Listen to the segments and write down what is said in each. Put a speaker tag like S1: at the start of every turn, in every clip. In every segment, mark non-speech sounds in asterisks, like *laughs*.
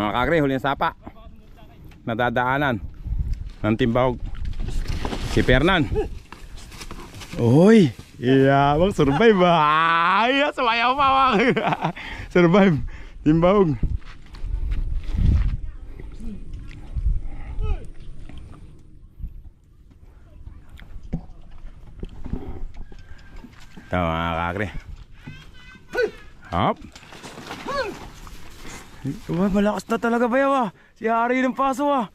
S1: Mga kagre, huli ng sapa. Nadadaanan ng timbawag. Si Fernan. Uy! Iyabang survive ah! Ay, sumayaw pa mga *laughs* Survive. Timbawag. Ito mga kakre. Hop. Uy, malakas na talaga ba yaw ah. Si Hari ng paso ah.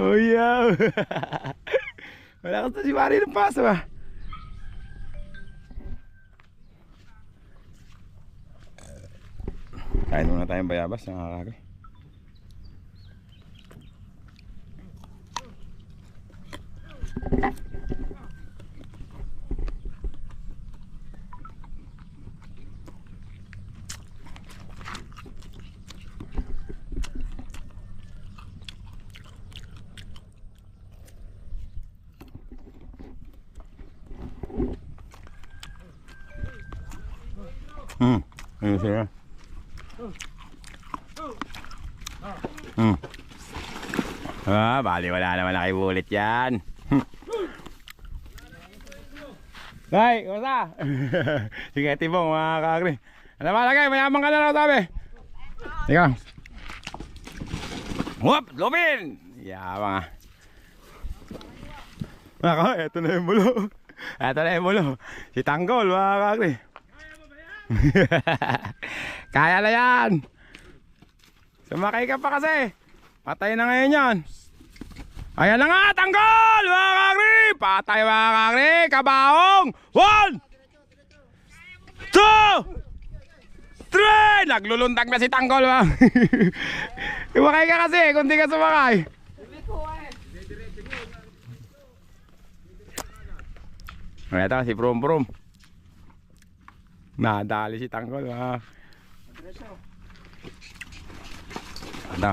S1: Oh yeah. *laughs* malakas na si Hari ng paso ah. Kain muna tayong bayabas mga kakre. Hmm. Ayun siya. Hmm. Ah, bali wala naman nakibulit yan. Nay, kumusta? *laughs* Sige, tibong mga kakri. Ano ba lagay? Mayaman ka na lang sabi. Ikaw. Whoop! Lupin! Yabang ah. Nako, eto na yung bulo. *laughs* Eto na yung bulo. Si Tanggol, mga kakri. *laughs* Kaya na yan. Sumakay ka pa kasi. Patay na ngayon yan. Ayan na nga, tanggol! Mga kakri! Patay mga kakri! Kabaong! One! Two! Three! Naglulundag na si tanggol mga. *laughs* Sumakay ka kasi kung di ka sumakay. Ito si Prum Prum. Nadali si Tanggol ha. Ano?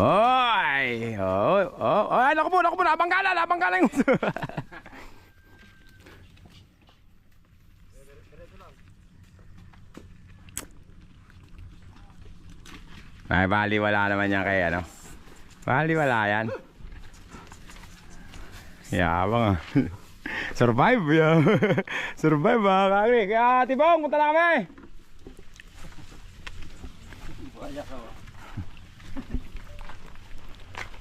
S1: Hoy! Oh, oh, oh, ay, naku po, naku po, nabanggala, nabanggala yung Ay, baliwala naman yan kay ano. Baliwala yan. Yabang ah. Survive, yeah. *laughs* Survive mga kami. Kaya tibong, punta na kami.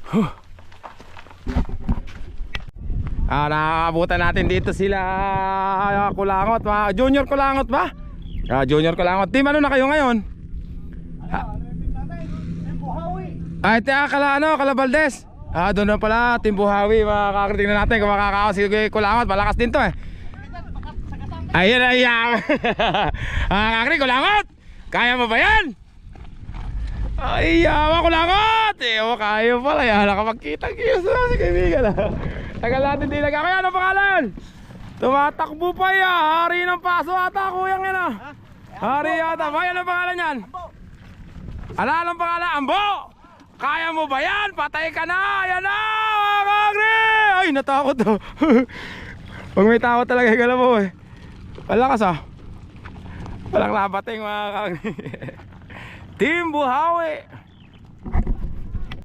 S1: Huh. Ah, nakakabutan natin dito sila ah, Kulangot, mga junior Kulangot ba? Ah, junior Kulangot. Team ano na kayo ngayon? Ha? Ay, tiya, kala ano, kala Valdez. Ah, doon na pala, Team Buhawi, na natin, kung makakakaw si Kulangot, malakas din to eh. Ayun, ayun. *laughs* kakriting, Kulangot! Kaya mo ba yan? Ay, yawa Kulangot! Eh, oh, kaya pala, yan, nakapagkita-kita sa si kaibigan ah. Tagal natin di nag Kaya ano pangalan? Tumatakbo pa ya, hari ng paso ata kuyang yan ah. Hari yata, Bay, ano pangalan yan? Ala, anong pangalan? Ambo! Kaya mo ba yan? Patay ka na! Yan na! Kagre! Ay, natakot to. Pag *laughs* may tao talaga, gala mo eh. Malakas ah. Walang labating mga kagre. *laughs* Team Buhawi!